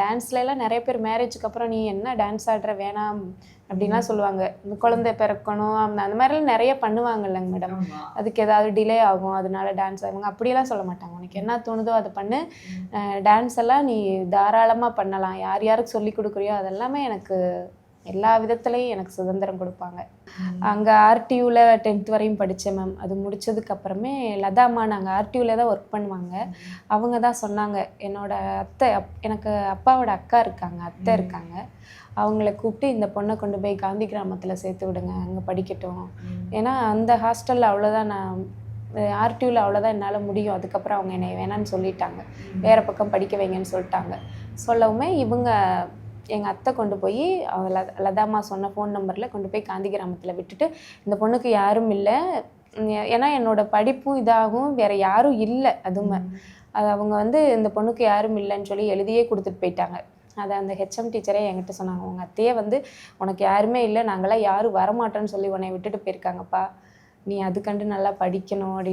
டான்ஸ்ல எல்லாம் நிறைய பேர் மேரேஜுக்கு அப்புறம் நீ என்ன டான்ஸ் ஆடுற? வேணாம் அப்படின்லாம் சொல்லுவாங்க. இந்த குழந்தை பிறக்கணும். அந்த அந்த மாதிரிலாம் நிறைய பண்ணுவாங்கல்லங்க மேடம். அதுக்கு ஏதாவது டிலே ஆகும். அதனால டான்ஸ் ஆகுங்க அப்படியெல்லாம் சொல்ல மாட்டாங்க. உனக்கு என்ன தோணுதோ அதை பண்ணு. டான்ஸ் எல்லாம் நீ தாராளமாக பண்ணலாம். யார் யாருக்கு சொல்லி கொடுக்குறியோ அதெல்லாமே எனக்கு எல்லா விதத்துலேயும் எனக்கு சுதந்திரம் கொடுப்பாங்க. அங்கே ஆர்டியூவில் டென்த் வரையும் படித்தேன் மேம் அது முடிச்சதுக்கு அப்புறமே லதாமா நாங்கள் ஆர்டியூவில் தான் ஒர்க் பண்ணுவாங்க. அவங்க தான் சொன்னாங்க என்னோட அத்தை அப் எனக்கு அப்பாவோட அக்கா இருக்காங்க அத்தை இருக்காங்க. அவங்கள கூப்பிட்டு இந்த பொண்ணை கொண்டு போய் காந்தி கிராமத்தில் சேர்த்து விடுங்க அங்கே படிக்கட்டும். ஏன்னா அந்த ஹாஸ்டலில் அவ்வளோதான் நான் ஆர்டியூவில் அவ்வளோதான் என்னால் முடியும். அதுக்கப்புறம் அவங்க என்னை வேணான்னு சொல்லிட்டாங்க. வேறு பக்கம் படிக்க வைங்கன்னு சொல்லிட்டாங்க. சொல்லவுமே இவங்க எங்கள் அத்தை கொண்டு போய் லதாமா சொன்ன ஃபோன் நம்பரில் கொண்டு போய் காந்தி கிராமத்தில் விட்டுட்டு இந்த பொண்ணுக்கு யாரும் இல்லை. ஏன்னா என்னோட படிப்பும் இதாகும் வேற யாரும் இல்லை அதுவுமே. அது அவங்க வந்து இந்த பொண்ணுக்கு யாரும் இல்லைன்னு சொல்லி எழுதியே கொடுத்துட்டு போயிட்டாங்க. அதை அந்த ஹெச்எம் டீச்சரே என்கிட்ட சொன்னாங்க. உங்கள் அத்தையே வந்து உனக்கு யாருமே இல்லை நாங்களாம் யாரும் வரமாட்டோன்னு சொல்லி உன்னை விட்டுட்டு போயிருக்காங்கப்பா. நீ அதுக்கண்டு நல்லா படிக்கணும் அப்படி